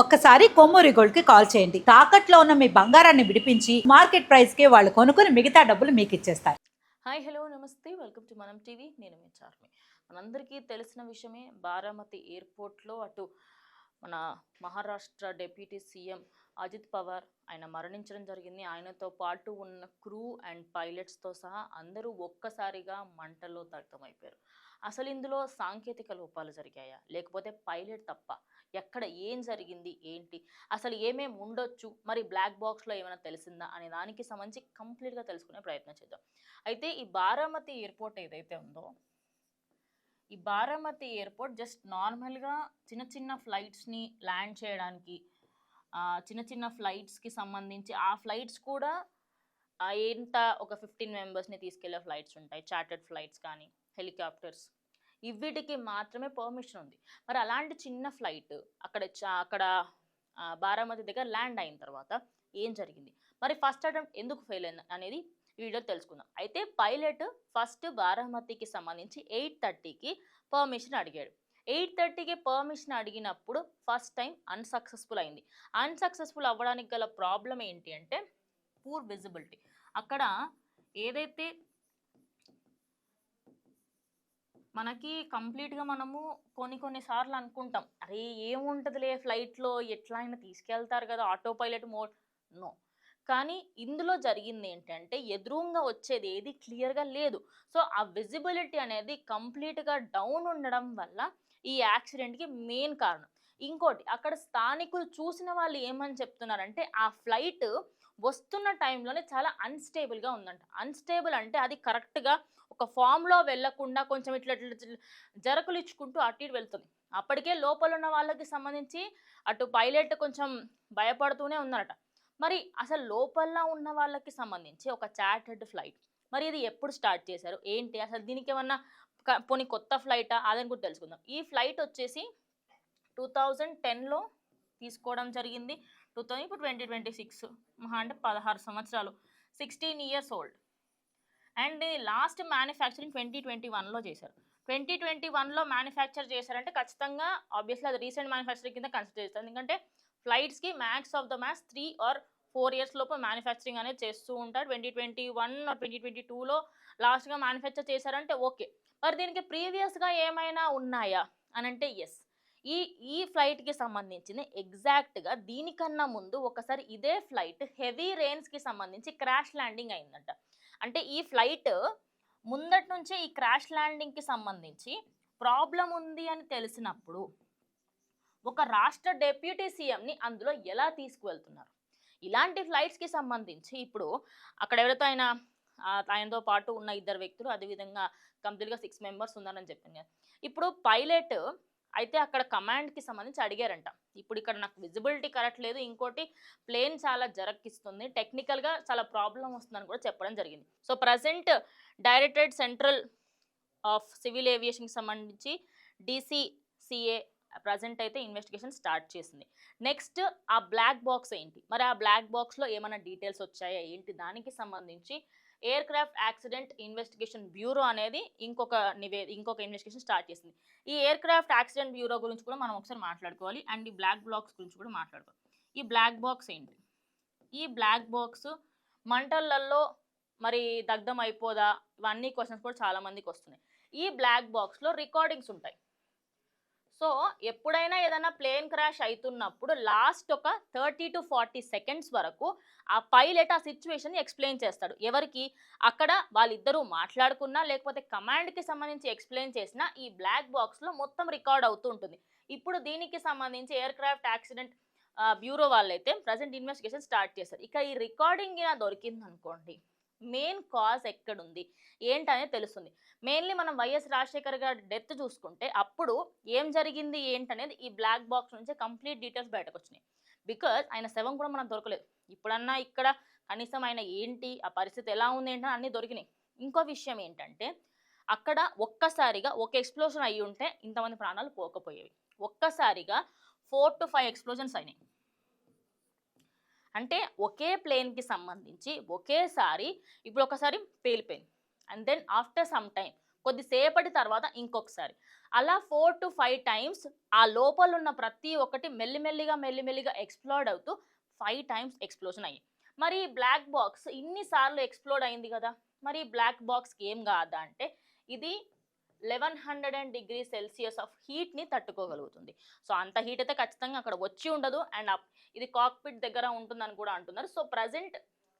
ఒక్కసారి కొమ్మూరి గోల్డ్కి కాల్ చేయండి. తాకట్లో ఉన్న మీ బంగారాన్ని విడిపించి మార్కెట్ ప్రైస్కి వాళ్ళు కొనుక్కుని మిగతా డబ్బులు మీకు ఇచ్చేస్తారు. హాయ్ హలో నమస్తే. Welcome to Manam TV. నేను మీ చార్మి. మనందరికీ తెలిసిన విషయమే బారామతి ఎయిర్పోర్ట్లో అటు మన మహారాష్ట్ర డెప్యూటీ సీఎం అజిత్ పవార్ ఆయన మరణించడం జరిగింది. ఆయనతో పాటు ఉన్న క్రూ అండ్ పైలట్స్తో సహా అందరూ ఒక్కసారిగా మంటల్లో దగ్ధమైపోయారు. అసలు ఇందులో సాంకేతిక లోపాలు జరిగాయా? లేకపోతే పైలట్ తప్ప ఎక్కడ ఏం జరిగింది ఏంటి? అసలు ఏమేమి ఉండొచ్చు? మరి బ్లాక్ బాక్స్లో ఏమైనా తెలిసిందా? అనే దానికి సంబంధించి కంప్లీట్గా తెలుసుకునే ప్రయత్నం చేద్దాం. అయితే ఈ బారామతి ఎయిర్పోర్ట్ ఏదైతే ఉందో ఈ బారామతి ఎయిర్పోర్ట్ జస్ట్ నార్మల్గా చిన్న చిన్న ఫ్లైట్స్ని ల్యాండ్ చేయడానికి చిన్న చిన్న ఫ్లైట్స్కి సంబంధించి ఆ ఫ్లైట్స్ కూడా ఎంత ఒక ఫిఫ్టీన్ మెంబర్స్ని తీసుకెళ్ళే ఫ్లైట్స్ ఉంటాయి. చార్టెడ్ ఫ్లైట్స్ కానీ హెలికాప్టర్స్. ఇవిటికి మాత్రమే పర్మిషన్ ఉంది. మరి అలాంటి చిన్న ఫ్లైట్ అక్కడ చా- అక్కడ బారామతి దగ్గర ల్యాండ్ అయిన తర్వాత ఏం జరిగింది? మరి ఫస్ట్ అటెంప్ట్ ఎందుకు ఫెయిల్ అయింది అనేది వీడియో తెలుసుకుందాం. అయితే పైలట్ ఫస్ట్ బారామతికి సంబంధించి ఎయిట్ థర్టీకి పర్మిషన్ అడిగాడు. ఎయిట్ థర్టీకి పర్మిషన్ అడిగినప్పుడు ఫస్ట్ టైం అన్సక్సెస్ఫుల్ అయింది. అన్సక్సెస్ఫుల్ అవ్వడానికి గల ప్రాబ్లం ఏంటి అంటే పూర్ విజిబిలిటీ అక్కడ ఏదైతే మనకి కంప్లీట్గా మనము కొన్ని కొన్ని సార్లు అనుకుంటాం అరే ఏముంటుందిలే ఫ్లైట్లో ఎట్లా అయినా తీసుకెళ్తారు కదా ఆటో పైలట్ మోడ్ నో. కానీ ఇందులో జరిగింది ఏంటంటే ఎదురుగా వచ్చేది ఏది క్లియర్గా లేదు. సో ఆ విజిబిలిటీ అనేది కంప్లీట్గా డౌన్ ఉండడం వల్ల ఈ యాక్సిడెంట్కి మెయిన్ కారణం. ఇంకోటి అక్కడ స్థానికులు చూసిన వాళ్ళు ఏమని చెప్తున్నారంటే ఆ ఫ్లైట్ వస్తున్న టైంలోనే చాలా అన్స్టేబుల్గా ఉందంట. అన్స్టేబుల్ అంటే అది కరెక్ట్గా ఒక ఫామ్లో వెళ్ళకుండా కొంచెం ఇట్లా ఇట్లా జరకులు ఇచ్చుకుంటూ అటు ఇటు వెళ్తుంది. అప్పటికే లోపల ఉన్న వాళ్ళకి సంబంధించి అటు పైలట్ కొంచెం భయపడుతూనే ఉందనట మరి అసలు లోపల ఉన్న వాళ్ళకి సంబంధించి ఒక చార్టెడ్ ఫ్లైట్ మరి ఇది ఎప్పుడు స్టార్ట్ చేశారు? ఏంటి? అసలు దీనికి ఏమన్నా పోనీ కొత్త ఫ్లైటా? అదని కూడా తెలుసుకుందాం. ఈ ఫ్లైట్ వచ్చేసి టూ థౌజండ్ టెన్లో తీసుకోవడం జరిగింది. టూ థౌజండ్ ఇప్పుడు ట్వంటీ ట్వంటీ సిక్స్ మహా అంటే పదహారు సంవత్సరాలు sixteen years old and last manufacturing twenty twenty వన్లో చేశారు. ట్వంటీ ట్వంటీ వన్లో మ్యానుఫ్యాక్చర్ చేశారంటే ఖచ్చితంగా ఆబ్వియస్లీ అది రీసెంట్ మ్యానుఫ్యాక్చరింగ్ కింద కన్సిడర్ చేస్తారు. ఎందుకంటే ఫ్లైట్స్కి max of the max three or four years లోపు మ్యానుఫ్యాక్చరింగ్ అనేది చేస్తూ ఉంటారు. Twenty twenty one twenty twenty టూలో లాస్ట్గా మ్యానుఫ్యాక్చర్ చేశారంటే ఓకే మరి దీనికి ప్రీవియస్గా ఏమైనా ఉన్నాయా? అని అంటే ఎస్ ఈ ఈ ఫ్లైట్కి సంబంధించిన ఎగ్జాక్ట్గా దీనికన్నా ముందు ఒకసారి ఇదే ఫ్లైట్ హెవీ రెయిన్స్కి సంబంధించి క్రాష్ ల్యాండింగ్ అయిందంట. అంటే ఈ ఫ్లైట్ ముందటి నుంచే ఈ క్రాష్ ల్యాండింగ్కి సంబంధించి ప్రాబ్లం ఉంది అని తెలిసినప్పుడు ఒక రాష్ట్ర డెప్యూటీ సీఎంని అందులో ఎలా తీసుకువెళ్తున్నారు? ఇలాంటి ఫ్లైట్స్కి సంబంధించి ఇప్పుడు అక్కడ ఎవరితో ఆయన ఆయనతో పాటు ఉన్న ఇద్దరు వ్యక్తులు అదేవిధంగా కంప్లీట్గా సిక్స్ మెంబర్స్ ఉన్నారని చెప్పింది ఇప్పుడు పైలట్ అయితే అక్కడ కమాండ్కి సంబంధించి అడిగారంట. ఇప్పుడు ఇక్కడ నాకు విజిబిలిటీ కరెక్ట్ లేదు ఇంకోటి ప్లేన్ చాలా జరక్కిస్తుంది టెక్నికల్గా చాలా ప్రాబ్లం వస్తుందని కూడా చెప్పడం జరిగింది. So present directorate central of civil ఏవియేషన్కి సంబంధించి డిసిసిఏ ప్రజెంట్ అయితే ఇన్వెస్టిగేషన్ స్టార్ట్ చేసింది. నెక్స్ట్ ఆ బ్లాక్ బాక్స్ ఏంటి? మరి ఆ బ్లాక్ బాక్స్లో ఏమైనా డీటెయిల్స్ వచ్చాయా? ఏంటి? దానికి సంబంధించి aircraft accident investigation bureau అనేది ఇంకొక నివే ఇంకొక ఇన్వెస్టిగేషన్ స్టార్ట్ చేసింది. ఈ ఎయిర్ క్రాఫ్ట్ యాక్సిడెంట్ బ్యూరో గురించి కూడా మనం ఒకసారి మాట్లాడుకోవాలి. అండ్ ఈ బ్లాక్ బాక్స్ గురించి కూడా మాట్లాడుకోవాలి. ఈ బ్లాక్ బాక్స్ ఏంటి? ఈ బ్లాక్ బాక్స్ మంటలల్లో మరి దగ్ధం అయిపోదా? ఇవన్నీ క్వశ్చన్స్ కూడా చాలామందికి వస్తున్నాయి. ఈ బ్లాక్ బాక్స్లో రికార్డింగ్స్ ఉంటాయి. సో ఎప్పుడైనా ఏదైనా ప్లేన్ క్రాష్ అవుతున్నప్పుడు లాస్ట్ ఒక థర్టీ టు ఫార్టీ సెకండ్స్ వరకు ఆ పైలట్ ఆ సిచ్యువేషన్ ఎక్స్ప్లెయిన్ చేస్తాడు. ఎవరికి? అక్కడ వాళ్ళిద్దరూ మాట్లాడుకున్నా లేకపోతే కమాండ్కి సంబంధించి ఎక్స్ప్లెయిన్ చేసినా ఈ బ్లాక్ బాక్స్లో మొత్తం రికార్డ్ అవుతూ ఉంటుంది. ఇప్పుడు దీనికి సంబంధించి ఎయిర్ క్రాఫ్ట్ యాక్సిడెంట్ బ్యూరో వాళ్ళైతే ప్రజెంట్ ఇన్వెస్టిగేషన్ స్టార్ట్ చేస్తారు ఇక ఈ రికార్డింగ్ ఇలా మెయిన్ కాజ్ ఎక్కడుంది? ఏంటనేది తెలుస్తుంది. మెయిన్లీ మనం వైఎస్ రాజశేఖర్ గారి డెత్ చూసుకుంటే అప్పుడు ఏం జరిగింది ఏంటనేది ఈ బ్లాక్ బాక్స్ నుంచి కంప్లీట్ డీటెయిల్స్ బయటకు వచ్చినాయి బికాజ్ ఆయన శవం కూడా మనం దొరకలేదు. ఇప్పుడన్నా ఇక్కడ కనీసం ఆయన ఏంటి ఆ పరిస్థితి ఎలా ఉంది ఏంటని అన్నీ దొరికినాయి. ఇంకో విషయం ఏంటంటే అక్కడ ఒక్కసారిగా ఒక ఎక్స్ప్లోజన్ అయ్యి ఉంటే ఇంతమంది ప్రాణాలు పోకపోయేవి. ఒక్కసారిగా ఫోర్ టు ఫైవ్ ఎక్స్ప్లోజన్స్ అయినాయి. అంటే ఒకే ప్లేన్కి సంబంధించి ఒకేసారి ఇప్పుడు ఒకసారి పేలిపోయింది and then after some time కొద్దిసేపటి తర్వాత ఇంకొకసారి. అలా ఫోర్ టు ఫైవ్ టైమ్స్ ఆ లోపల ఉన్న ప్రతి ఒక్కటి మెల్లిమెల్లిగా మెల్లిమెల్లిగా ఎక్స్ప్లోడ్ అవుతూ ఫైవ్ టైమ్స్ ఎక్స్ప్లోజన్ అయ్యి మరి బ్లాక్ బాక్స్ ఇన్నిసార్లు ఎక్స్ప్లోడ్ అయింది కదా! మరి బ్లాక్ బాక్స్కి ఏం కాదా అంటే ఇది eleven hundred and degree Celsius of హీట్ని తట్టుకోగలుగుతుంది. సో అంత హీట్ అయితే ఖచ్చితంగా అక్కడ వచ్చి ఉండదు. అండ్ ఇది కాక్పిట్ దగ్గర ఉంటుందని కూడా అంటున్నారు. సో ప్రజెంట్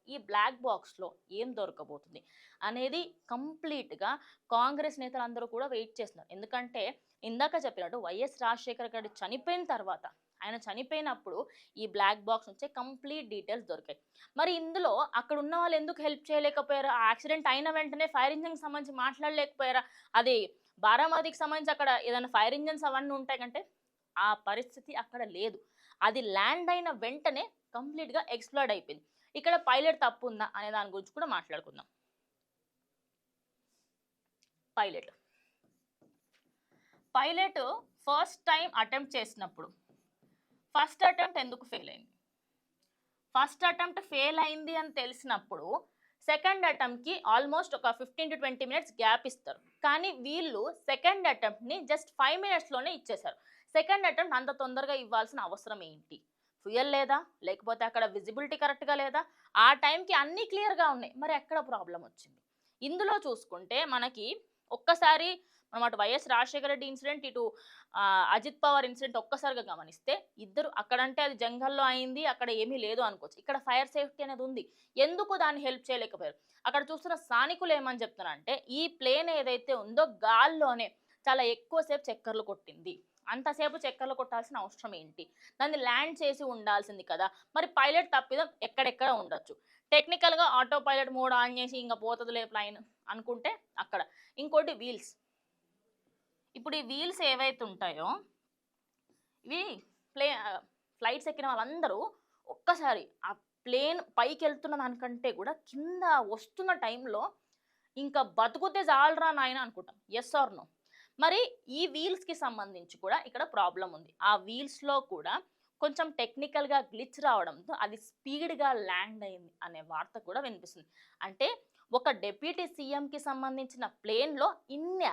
ఈ బ్లాక్ బాక్స్లో ఏం దొరకబోతుంది అనేది కంప్లీట్గా కాంగ్రెస్ నేతలందరూ కూడా వెయిట్ చేస్తున్నారు. ఎందుకంటే ఇందాక చెప్పినట్టు వైఎస్ రాజశేఖర్ గారు చనిపోయిన తర్వాత ఆయన చనిపోయినప్పుడు ఈ బ్లాక్ బాక్స్ నుంచే కంప్లీట్ డీటెయిల్స్ దొరికాయి. మరి ఇందులో అక్కడ ఉన్న వాళ్ళు ఎందుకు హెల్ప్ చేయలేకపోయారా? ఆ యాక్సిడెంట్ అయిన వెంటనే ఫైర్ ఇంజిన్కి సంబంధించి మాట్లాడలేకపోయారా? అది బారామతికి సంబంధించి అక్కడ ఏదైనా ఫైర్ ఇంజిన్స్ అవన్నీ ఉంటాయి కంటే ఆ పరిస్థితి అక్కడ లేదు. అది ల్యాండ్ అయిన వెంటనే కంప్లీట్గా ఎక్స్ప్లోర్డ్ అయిపోయింది. ఇక్కడ పైలట్ తప్పు ఉందా అనే దాని గురించి కూడా మాట్లాడుకుందాం. Pilot pilot first time attempt చేసినప్పుడు ఫస్ట్ అటెంప్ట్ ఎందుకు ఫెయిల్ అయింది? ఫస్ట్ అటెంప్ట్ ఫెయిల్ అయింది అని తెలిసినప్పుడు సెకండ్ అటెంప్ట్కి ఆల్మోస్ట్ ఒక fifteen to twenty minutes gap ఇస్తారు. కానీ వీళ్ళు సెకండ్ అటెంప్ట్ని జస్ట్ ఫైవ్ మినిట్స్లోనే ఇచ్చేశారు. సెకండ్ అటెంప్ట్ అంత తొందరగా ఇవ్వాల్సిన అవసరం ఏంటి? ఫ్యూయల్ లేదా? లేకపోతే అక్కడ విజిబిలిటీ కరెక్ట్గా లేదా? ఆ టైంకి అన్నీ క్లియర్గా ఉన్నాయి. మరి ఎక్కడ ప్రాబ్లం వచ్చింది? ఇందులో చూసుకుంటే మనకి ఒక్కసారి మనం అటు వైఎస్ రాజశేఖర రెడ్డి ఇన్సిడెంట్ ఇటు అజిత్ పవార్ ఇన్సిడెంట్ ఒక్కసారిగా గమనిస్తే ఇద్దరు అక్కడంటే అది జంగల్లో అయింది అక్కడ ఏమీ లేదు అనుకోవచ్చు. ఇక్కడ ఫైర్ సేఫ్టీ అనేది ఉంది. ఎందుకు దాన్ని హెల్ప్ చేయలేకపోయారు? అక్కడ చూస్తున్న స్థానికులు ఏమని చెప్తున్నారంటే ఈ ప్లేన్ ఏదైతే ఉందో గాల్లోనే చాలా ఎక్కువసేపు చక్కర్లు కొట్టింది. అంతసేపు చెక్కర్లు కొట్టాల్సిన అవసరం ఏంటి? దాన్ని ల్యాండ్ చేసి ఉండాల్సింది కదా. మరి పైలట్ తప్పిదం ఎక్కడెక్కడ ఉండొచ్చు? టెక్నికల్గా ఆటో పైలట్ మోడ్ ఆన్ చేసి ఇంకా పోతుందిలే ప్లైన్ అనుకుంటే అక్కడ. ఇంకోటి వీల్స్. ఇప్పుడు ఈ వీల్స్ ఏవైతే ఉంటాయో ఇవి ప్లే ఫ్లైట్స్ ఎక్కిన వాళ్ళందరూ ఒక్కసారి ఆ ప్లేన్ పైకి వెళ్తున్న దానికంటే కూడా కింద వస్తున్న టైంలో ఇంకా బతుకుతే చాలరా నాయన అనుకుంటాం. ఎస్ ఆర్ నో మరి ఈ వీల్స్కి సంబంధించి కూడా ఇక్కడ ప్రాబ్లం ఉంది. ఆ వీల్స్లో కూడా కొంచెం టెక్నికల్గా గ్లిచ్ రావడంతో అది స్పీడ్గా ల్యాండ్ అయింది అనే వార్త కూడా వినిపిస్తుంది. అంటే ఒక డెప్యూటీ సీఎంకి సంబంధించిన ప్లేన్లో ఇన్ని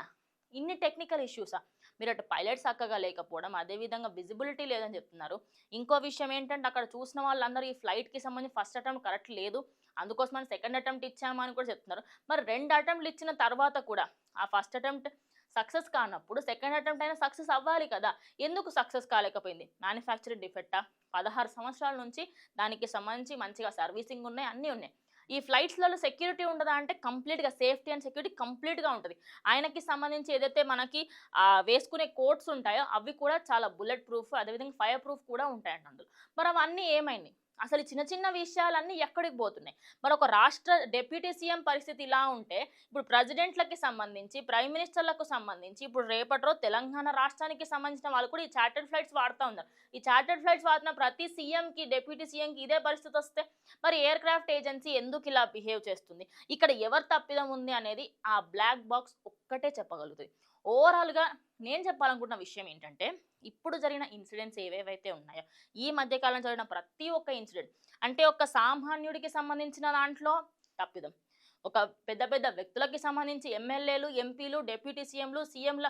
ఇన్ని టెక్నికల్ ఇష్యూసా? మీరు అటు పైలట్ చక్కగా లేకపోవడం అదేవిధంగా విజిబిలిటీ లేదని చెప్తున్నారు. ఇంకో విషయం ఏంటంటే అక్కడ చూసిన వాళ్ళందరూ ఈ ఫ్లైట్కి సంబంధించి ఫస్ట్ అటెంప్ట్ కరెక్ట్ లేదు. అందుకోసమని సెకండ్ అటెంప్ట్ ఇచ్చామని కూడా చెప్తున్నారు. మరి రెండు అటెంప్ట్లు ఇచ్చిన తర్వాత కూడా ఆ ఫస్ట్ అటెంప్ట్ సక్సెస్ కానప్పుడు సెకండ్ అటెంప్ట్ అయినా సక్సెస్ అవ్వాలి కదా. ఎందుకు సక్సెస్ కాలేకపోయింది? మ్యానుఫ్యాక్చరింగ్ డిఫెక్టా? పదహారు సంవత్సరాల నుంచి దానికి సంబంధించి మంచిగా సర్వీసింగ్ ఉన్నాయి అన్నీ ఉన్నాయి. ఈ ఫ్లైట్స్లలో సెక్యూరిటీ ఉండదా అంటే కంప్లీట్గా సేఫ్టీ అండ్ సెక్యూరిటీ కంప్లీట్గా ఉంటుంది. ఆయనకి సంబంధించి ఏదైతే మనకి వేసుకునే కోట్స్ ఉంటాయో అవి కూడా చాలా బుల్లెట్ ప్రూఫ్ అదేవిధంగా ఫైర్ ప్రూఫ్ కూడా ఉంటాయండి అందులో. మరి అవన్నీ ఏమైంది? అసలు చిన్న చిన్న విషయాలన్నీ ఎక్కడికి పోతున్నాయి? మరి ఒక రాష్ట్ర డిప్యూటీ సీఎం పరిస్థితి ఇలా ఉంటే ఇప్పుడు ప్రెసిడెంట్లకి సంబంధించి ప్రైమ్ మినిస్టర్లకు సంబంధించి ఇప్పుడు రేపటి రోజు తెలంగాణ రాష్ట్రానికి సంబంధించిన వాళ్ళు కూడా ఈ చార్టెడ్ ఫ్లైట్స్ వాడుతూ ఉన్నారు. ఈ చార్టెడ్ ఫ్లైట్స్ వాడుతున్న ప్రతి సీఎంకి డిప్యూటీ సీఎంకి ఇదే పరిస్థితి వస్తే మరి ఎయిర్ క్రాఫ్ట్ ఏజెన్సీ ఎందుకు ఇలా బిహేవ్ చేస్తుంది? ఇక్కడ ఎవరు తప్పిదం ఉంది అనేది ఆ బ్లాక్ బాక్స్ ఒక్కటే చెప్పగలుగుతుంది. ఓవరాల్గా నేను చెప్పాలనుకుంటున్న విషయం ఏంటంటే ఇప్పుడు జరిగిన ఇన్సిడెంట్స్ ఏవేవైతే ఉన్నాయో ఈ మధ్యకాలం జరిగిన ప్రతి ఒక్క ఇన్సిడెంట్ అంటే ఒక సామాన్యుడికి సంబంధించిన దాంట్లో తప్పిదం. ఒక పెద్ద పెద్ద వ్యక్తులకి సంబంధించి ఎమ్మెల్యేలు ఎంపీలు డిప్యూటీ సీఎంలు సీఎంల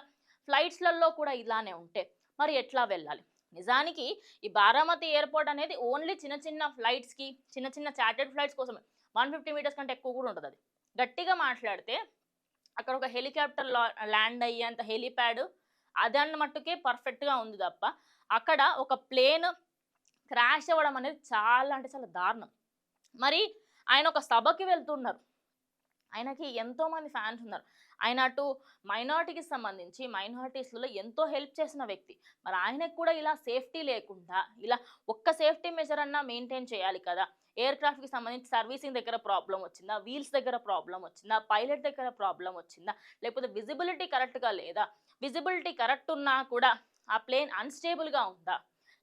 ఫ్లైట్స్లలో కూడా ఇలానే ఉంటే మరి ఎట్లా వెళ్ళాలి? నిజానికి ఈ బారామతి ఎయిర్పోర్ట్ అనేది ఓన్లీ చిన్న చిన్న ఫ్లైట్స్కి చిన్న చిన్న చార్టెడ్ ఫ్లైట్స్ కోసమే. వన్ ఫిఫ్టీ మీటర్స్ కంటే ఎక్కువ కూడా ఉంటుంది అది. గట్టిగా మాట్లాడితే అక్కడ ఒక హెలికాప్టర్ ల్యాండ్ అయ్యేంత హెలిప్యాడ్ అదన్న మట్టుకే పర్ఫెక్ట్గా ఉంది తప్ప అక్కడ ఒక ప్లేన్ క్రాష్ అవ్వడం అనేది చాలా అంటే చాలా దారుణం. మరి ఆయన ఒక సభకి వెళ్తున్నారు. ఆయనకి ఎంతో మంది ఫ్యాన్స్ ఉన్నారు. ఆయన అటు మైనార్టీకి సంబంధించి మైనార్టీస్లో ఎంతో హెల్ప్ చేసిన వ్యక్తి. మరి ఆయనకు కూడా ఇలా సేఫ్టీ లేకుండా ఇలా ఒక్క సేఫ్టీ మెజర్ అన్నా మెయింటైన్ చేయాలి కదా. ఎయిర్ క్రాఫ్ట్కి సంబంధించి సర్వీసింగ్ దగ్గర ప్రాబ్లం వచ్చిందా? వీల్స్ దగ్గర ప్రాబ్లం వచ్చిందా? పైలట్ దగ్గర ప్రాబ్లం వచ్చిందా? లేకపోతే విజిబిలిటీ కరెక్ట్గా లేదా? విజిబిలిటీ కరెక్ట్ ఉన్నా కూడా ఆ ప్లేన్ అన్స్టేబుల్గా ఉందా?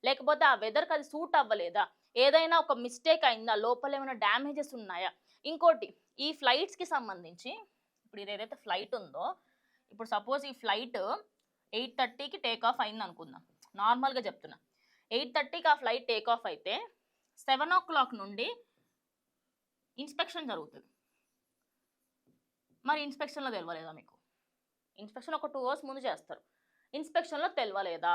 లేకపోతే ఆ వెదర్కి అది సూట్ అవ్వలేదా? ఏదైనా ఒక మిస్టేక్ అయిందా? లోపల ఏమైనా డ్యామేజెస్ ఉన్నాయా? ఇంకోటి ఈ ఫ్లైట్స్కి సంబంధించి ఇప్పుడు ఇది ఏదైతే ఫ్లైట్ ఉందో ఇప్పుడు సపోజ్ ఈ ఫ్లైట్ ఎయిట్ థర్టీకి టేక్ ఆఫ్ అయింది అనుకుందాం. నార్మల్గా చెప్తున్నా. ఎయిట్ థర్టీకి ఆ ఫ్లైట్ టేక్ ఆఫ్ అయితే సెవెన్ ఓ క్లాక్ నుండి ఇన్స్పెక్షన్ జరుగుతుంది. మరి ఇన్స్పెక్షన్లో తెలియలేదా మీకు? ఇన్స్పెక్షన్ ఒక టూ అవర్స్ ముందు చేస్తారు. ఇన్స్పెక్షన్లో తెలవలేదా?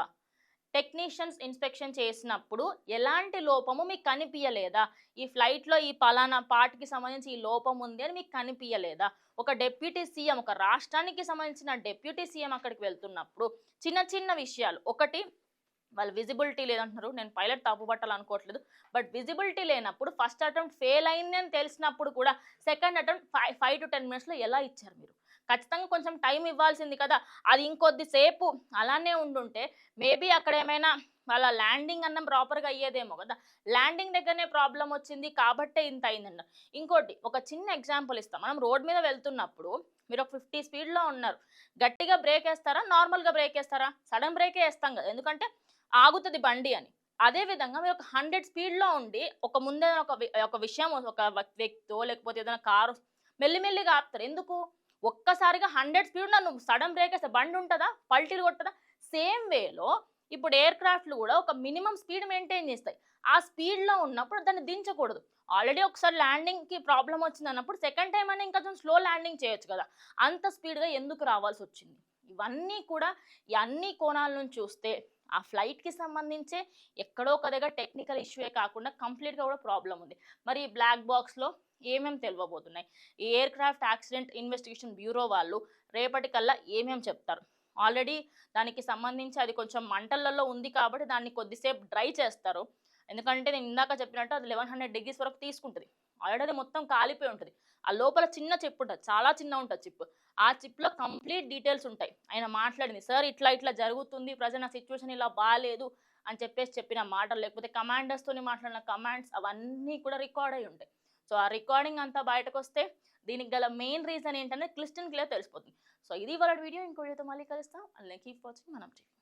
టెక్నీషియన్స్ ఇన్స్పెక్షన్ చేసినప్పుడు ఎలాంటి లోపము మీకు కనిపించలేదా ఈ ఫ్లైట్లో ఈ పలానా పార్ట్కి సంబంధించి ఈ లోపం ఉంది అని మీకు కనిపించలేదా ఒక డెప్యూటీ సీఎం ఒక రాష్ట్రానికి సంబంధించిన డెప్యూటీ సీఎం అక్కడికి వెళ్తున్నప్పుడు చిన్న చిన్న విషయాలు. ఒకటి వాళ్ళు విజిబిలిటీ లేదంటున్నారు. నేను పైలట్ తప్పు పట్టాలి అనుకోవట్లేదు. బట్ విజిబిలిటీ లేనప్పుడు ఫస్ట్ అటెంప్ట్ ఫెయిల్ అయింది అని తెలిసినప్పుడు కూడా second attempt five five to ten మినిట్స్లో ఎలా ఇచ్చారు మీరు? ఖచ్చితంగా కొంచెం టైం ఇవ్వాల్సింది కదా. అది ఇంకొద్దిసేపు అలానే ఉండుంటే మేబీ అక్కడ ఏమైనా వాళ్ళ ల్యాండింగ్ అన్నం ప్రాపర్గా అయ్యేదేమో కదా. ల్యాండింగ్ దగ్గరనే ప్రాబ్లం వచ్చింది కాబట్టే ఇంత అయిందన్నారు ఇంకోటి ఒక చిన్న ఎగ్జాంపుల్ ఇస్తాం. మనం రోడ్ మీద వెళ్తున్నప్పుడు మీరు ఒక ఫిఫ్టీ స్పీడ్లో ఉన్నారు. గట్టిగా బ్రేక్ వేస్తారా? నార్మల్గా బ్రేక్ వేస్తారా? సడన్ బ్రేకే వేస్తాం కదా. ఎందుకంటే ఆగుతుంది బండి అని. అదే విధంగా మీరు ఒక హండ్రెడ్ స్పీడ్లో ఉండి ఒక ముందే ఒక ఒక విషయం ఒక వ్యక్తితో లేకపోతే ఏదైనా కారు మెల్లిమెల్లిగా ఆపుతారు. ఎందుకు? ఒక్కసారిగా హండ్రెడ్ స్పీడ్ నన్ను సడన్ బ్రేక్ వేస్తే బండి ఉంటుందా? పల్టీలు కొట్టదా సేమ్ వేలో ఇప్పుడు ఎయిర్ క్రాఫ్ట్లు కూడా ఒక మినిమం స్పీడ్ మెయింటైన్ చేస్తాయి. ఆ స్పీడ్లో ఉన్నప్పుడు దాన్ని దించకూడదు. ఆల్రెడీ ఒకసారి ల్యాండింగ్కి ప్రాబ్లం వచ్చింది అన్నప్పుడు సెకండ్ టైం అయినా ఇంకా కొంచెం స్లో ల్యాండింగ్ చేయొచ్చు కదా. అంత స్పీడ్గా ఎందుకు రావాల్సి వచ్చింది? ఇవన్నీ కూడా ఈ అన్ని కోణాల నుంచి చూస్తే ఆ ఫ్లైట్కి సంబంధించే ఎక్కడో ఒక దగ్గర టెక్నికల్ ఇష్యూయే కాకుండా కంప్లీట్గా కూడా ప్రాబ్లం ఉంది. మరి బ్లాక్ బాక్స్లో ఏమేమి తెలియబోతున్నాయి ఈ aircraft accident investigation bureau వాళ్ళు రేపటికల్లా ఏమేమి చెప్తారు? ఆల్రెడీ దానికి సంబంధించి అది కొంచెం మంటలలో ఉంది కాబట్టి దాన్ని కొద్దిసేపు డ్రై చేస్తారు. ఎందుకంటే నేను ఇందాక చెప్పినట్టు అది లెవెన్ హండ్రెడ్ డిగ్రీస్ వరకు తీసుకుంటుంది. ఆల్రెడీ అది మొత్తం కాలిపోయి ఉంటుంది. ఆ లోపల చిన్న చిప్ ఉంటుంది. చాలా చిన్న ఉంటుంది చిప్. ఆ చిప్లో కంప్లీట్ డీటెయిల్స్ ఉంటాయి. ఆయన మాట్లాడింది సార్ ఇట్లా ఇట్లా జరుగుతుంది. ప్రజెంట్ నా సిచ్యువేషన్ ఇలా బాగాలేదు అని చెప్పేసి చెప్పిన మాటలు లేకపోతే కమాండర్స్తోని మాట్లాడిన కమాండ్స్ అవన్నీ కూడా రికార్డ్ అయి ఉంటాయి. సో ఆ రికార్డింగ్ అంతా బయటకు వస్తే దీనికి గల మెయిన్ రీజన్ ఏంటంటే క్లిస్టన్ క్లియర్ తెలిసిపోతుంది. సో ఇది వాళ్ళ వీడియో ఇంకో వీడియోతో మళ్ళీ కలుస్తాం. అలా కీప్ వాచింగ్ మనం టీవీ